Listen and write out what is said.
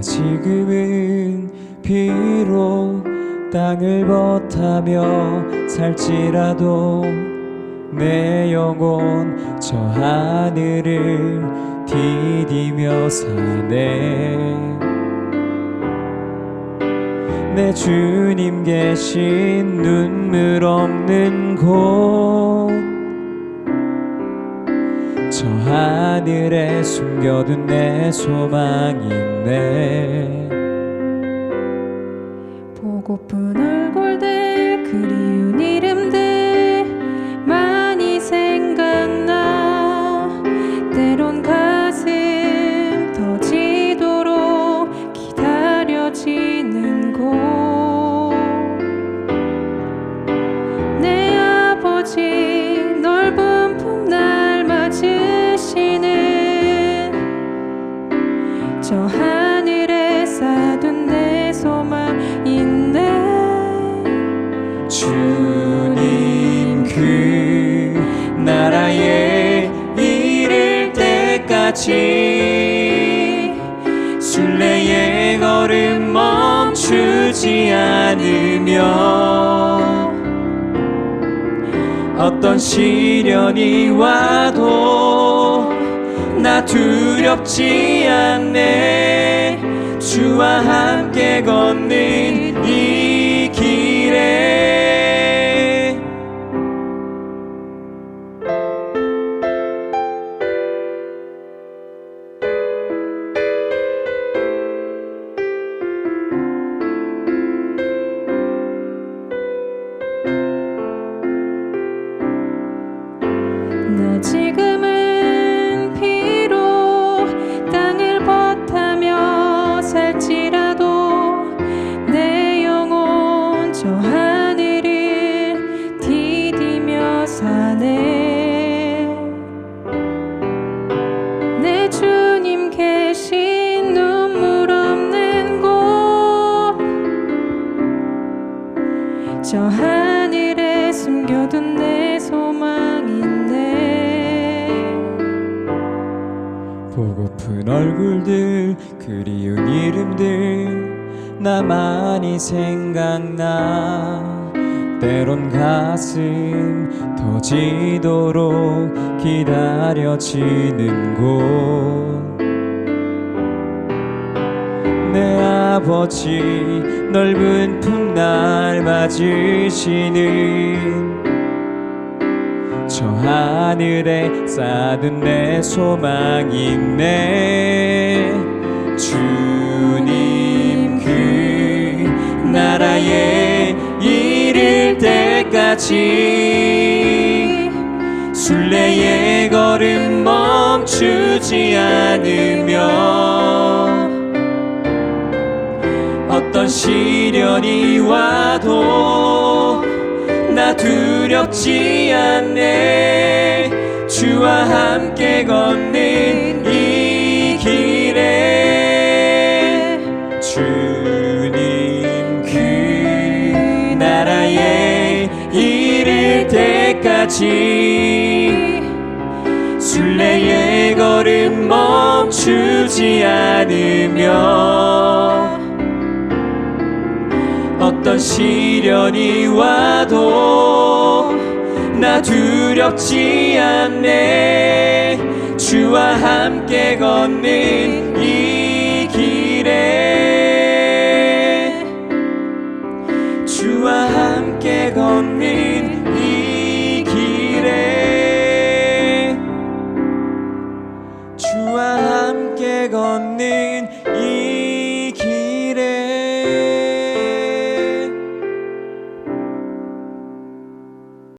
지금은 비록 땅을 버타며 살지라도 내 영혼 저 하늘을 디디며 사네. 내 주님 계신 눈물 없는 곳 저 하늘에 숨겨둔 내 있네 보고픈 때까지 순례의 걸음 멈추지 않으며 어떤 시련이 와도 나 두렵지 않네. 주와 함께 걷는 이 길에 저 하늘에 숨겨둔 내 보고픈 얼굴들 그리운 이름들 나만이 생각나. 때론 가슴 터지도록 기다려지는 곳. 내 아버지 넓은 품날 맞으시는 저 하늘에 쌓은 내 소망이 있네. 주님 그 나라에 이를 때까지 순례의 걸음 멈추지 않으며 어떤 시련이 와도 나 두렵지 않네. 주와 함께 걷는 이 길에 주님 그 나라에 이를 때까지 순례의 걸음 멈추지 않으며 어떤 시련이 와도 나 두렵지 않네. 주와 함께 걷는 이 길에 주와 함께 걷는 이 길에 주와 함께 걷는